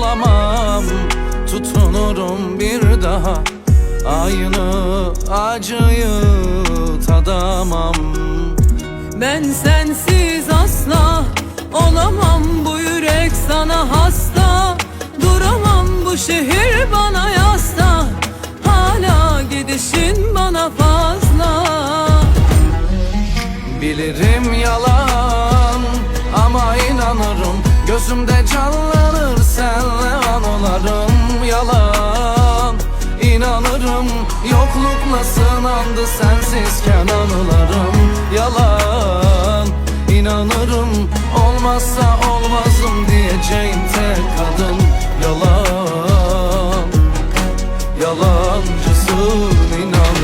olamam Tutunurum bir daha. Aynı acıyı tadamam. Ben sensiz asla olamam. Bu yürek sana hasta. Duramam bu şehir bana yasta. Hala gidişin bana fazla. Bilirim yalan ama inanırım. Gözümde canlanır yollarım Yoklukla sınandı sensizken anılarım. Yalan inanırım Olmazsa olmazım diyeceğim tek kadın. Yalan Yalancısın inan.